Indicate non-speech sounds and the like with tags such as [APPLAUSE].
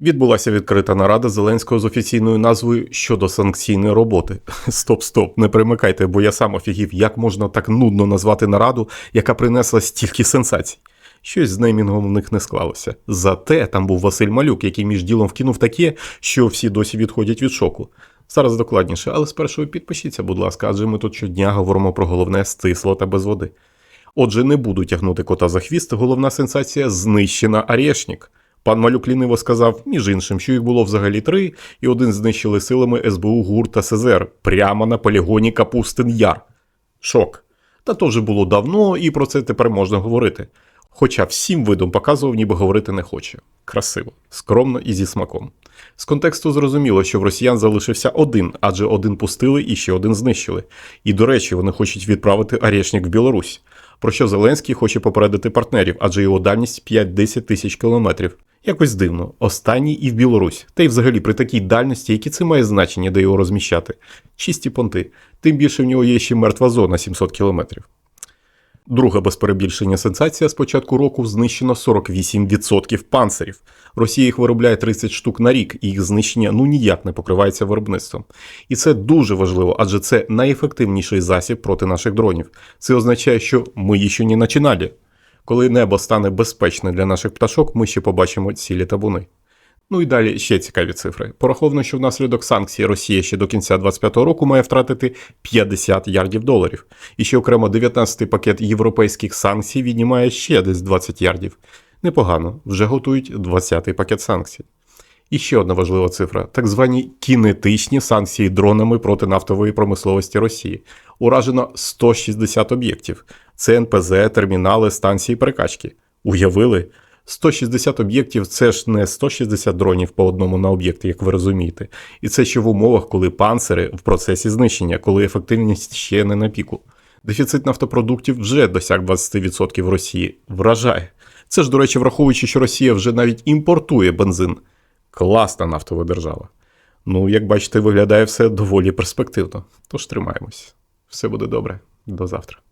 Відбулася відкрита нарада Зеленського з офіційною назвою щодо санкційної роботи. [LAUGHS] Стоп, стоп, не примикайте, бо я сам офігів, як можна так нудно назвати нараду, яка принесла стільки сенсацій. Щось з неймінгом в них не склалося. Зате там був Василь Малюк, який між ділом вкинув таке, що всі досі відходять від шоку. Зараз докладніше, але спершу підпишіться, будь ласка, адже ми тут щодня говоримо про головне стисло та без води. Отже, не буду тягнути кота за хвіст. Головна сенсація знищена Арешнік. Пан Малюк ліниво сказав, між іншим, що їх було взагалі три, і один знищили силами СБУ ГУР та СЗР прямо на полігоні Капустин Яр. Шок. Та то вже було давно, і про це тепер можна говорити. Хоча всім видом показував, ніби говорити не хоче. Красиво, скромно і зі смаком. З контексту зрозуміло, що в росіян залишився один, адже один пустили і ще один знищили. І, до речі, вони хочуть відправити Арешнік в Білорусь. Про що Зеленський хоче попередити партнерів, адже його дальність 5-10 тисяч кілометрів. Якось дивно, останній і в Білорусь. Та й взагалі при такій дальності, які це має значення, де його розміщати. Чисті понти. Тим більше в нього є ще мертва зона 700 кілометрів. Друга без перебільшення сенсація з початку року знищено 48% панцирів. Росія їх виробляє 30 штук на рік, і їх знищення ну ніяк не покривається виробництвом. І це дуже важливо, адже це найефективніший засіб проти наших дронів. Це означає, що ми ще не починали. Коли небо стане безпечне для наших пташок, ми ще побачимо цілі табуни. Ну і далі ще цікаві цифри. Пораховано, що внаслідок санкцій Росія ще до кінця 2025 року має втратити 50 ярдів доларів. І ще окремо 19-й пакет європейських санкцій віднімає ще десь 20 ярдів. Непогано, вже готують 20-й пакет санкцій. І ще одна важлива цифра: так звані кінетичні санкції дронами проти нафтової промисловості Росії. Уражено 160 об'єктів: це НПЗ, термінали, станції перекачки. Уявили? 160 об'єктів це ж не 160 дронів по одному на об'єкти, як ви розумієте. І це ще в умовах, коли панцири в процесі знищення, коли ефективність ще не на піку. Дефіцит нафтопродуктів вже досяг 20% в Росії. Вражає. Це ж, до речі, враховуючи, що Росія вже навіть імпортує бензин. Класна нафтова держава. Ну, як бачите, виглядає все доволі перспективно. Тож тримаємось. Все буде добре. До завтра.